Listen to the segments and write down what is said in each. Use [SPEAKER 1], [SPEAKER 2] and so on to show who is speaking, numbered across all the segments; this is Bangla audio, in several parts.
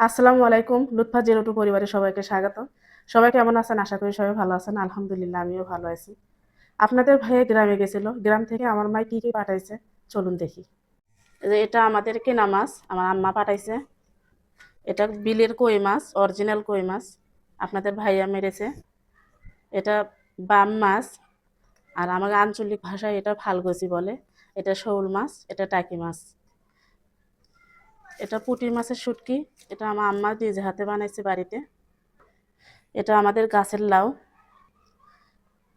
[SPEAKER 1] আসসালামু আলাইকুম, লুৎফা জেরোটু পরিবারের সবাইকে স্বাগত। সবাই কেমন আছেন? আশা করি সবাই ভালো আছেন। আলহামদুলিল্লাহ, আমিও ভালো আছি। আপনাদের ভাইয়ে গ্রামে গেছিল। গ্রাম থেকে আমার মাই কি কি পাঠাইছে? চলুন দেখি। যে এটা আমাদের কেনা মাছ, আমার আম্মা পাঠাইছে। এটা বিলের কই মাছ, অরিজিনাল কই মাছ। আপনাদের ভাইয়া মেরেছে। এটা বাম মাছ, আর আমাকে আঞ্চলিক ভাষায় এটা ফালগসি বলে। এটা শৌল মাছ, এটা টাকি মাছ। এটা পুঁটি মাছের শুটকি। এটা আমার আম্মা নিজে হাতে বানাইছে বাড়িতে। এটা আমাদের গাছের লাউ।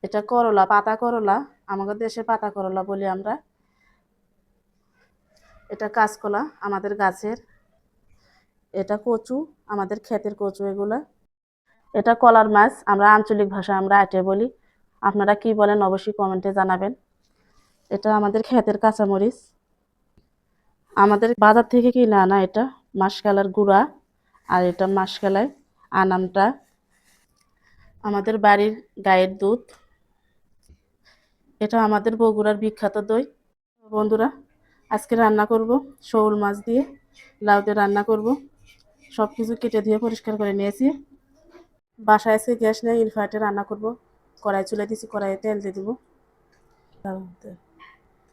[SPEAKER 1] এটা করলা, পাতা করলা। আমাদের দেশে পাতা করলা বলি আমরা। এটা কাঁচকলা আমাদের গাছের। এটা কচু, আমাদের ক্ষেতের কচু এগুলা। এটা কলার মাছ, আমরা আঞ্চলিক ভাষা আমরা আটে বলি। আপনারা কি বলেন অবশ্যই কমেন্টে জানাবেন। এটা আমাদের ক্ষেতের কাঁচামরিচ। আমাদের বাজার থেকে কিনে আনা এটা মাসকালার গুঁড়া আর এটা মাসকালায় আনামটা। আমাদের বাড়ির গায়ের দুধ। এটা আমাদের বগুড়ার বিখ্যাত দই। বন্ধুরা, আজকে রান্না করব শোল মাছ দিয়ে, লাউ দিয়ে রান্না করব। সব কিছু কেটে দিয়ে পরিষ্কার করে নিয়েছি। বাসায় আজকে গ্যাস নিয়ে ইনফার্টে রান্না করব। কড়াই চুলে দিয়েছি কড়াইয়ে তেল দিয়ে দিব।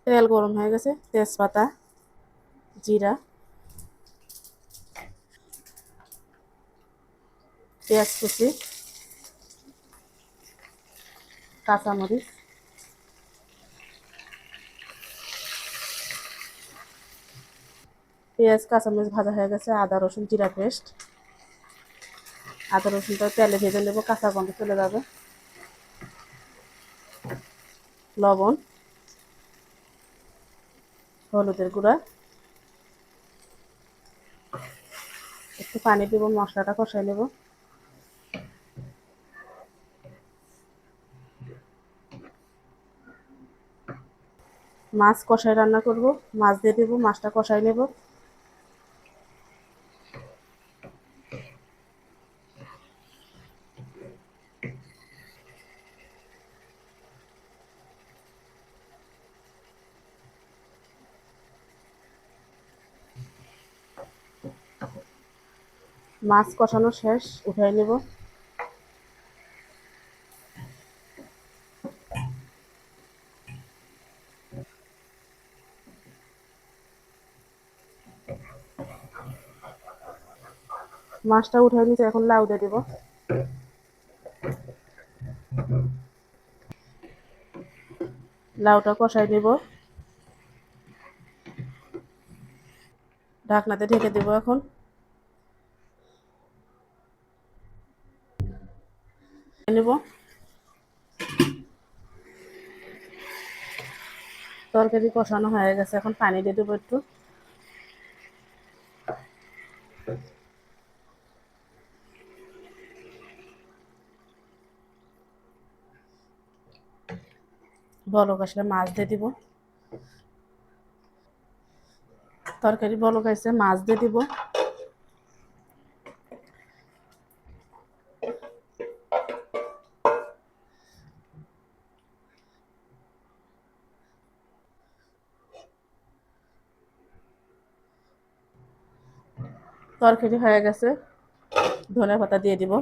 [SPEAKER 1] তেল গরম হয়ে গেছে, তেজপাতা জিরা। পেঁয়াজ কুচি। কাঁচামরিচ। পেঁয়াজ, কাঁচামরিচ ভাজা হয়ে গেছে, আদা, রসুন, জিরা পেস্ট। আদা, রসুনটা তেলে ভেজে নেব, কাঁচা গন্ধ চলে যাবে। লবণ, হলুদের গুঁড়া। একটু পানি দেব, মশলাটা কষাই নেব। মাছ কষাই রান্না করব, মাছ দিয়ে দেবো, মাছটা কষাই নেব। মাছ কষানো শেষ, উঠাই নেব। মাছটা উঠাই নিতে এখন লাউ দিয়ে দেব। লাউটা কষাই নেব। ঢাকনাতে ঢেকে দেব এখন। নেব। তরকারি কষানো হয়ে গেছে, এখন পানি দিয়ে দেবো একটু। বলক আসলে মাছ দিয়ে দিব। তরকারি বলক আসছে মাছ দিয়ে দিব। তরকারি হয়ে গেছে। ধনে পাতা দিয়ে দিব।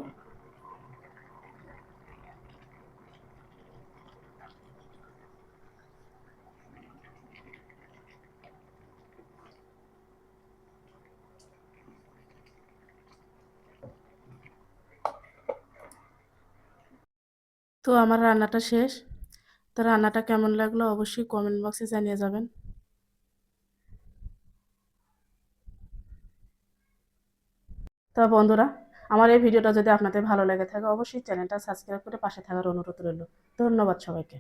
[SPEAKER 1] তো আমার রান্নাটা শেষ। তো রান্নাটা কেমন লাগল অবশ্যই কমেন্ট বক্সে জানিয়ে যাবেন। তো বন্ধুরা, আমার এই ভিডিওটা যদি আপনাদের ভালো লেগে থাকে, অবশ্যই চ্যানেলটা সাবস্ক্রাইব করে পাশে থাকার অনুরোধ রইল। ধন্যবাদ সবাইকে।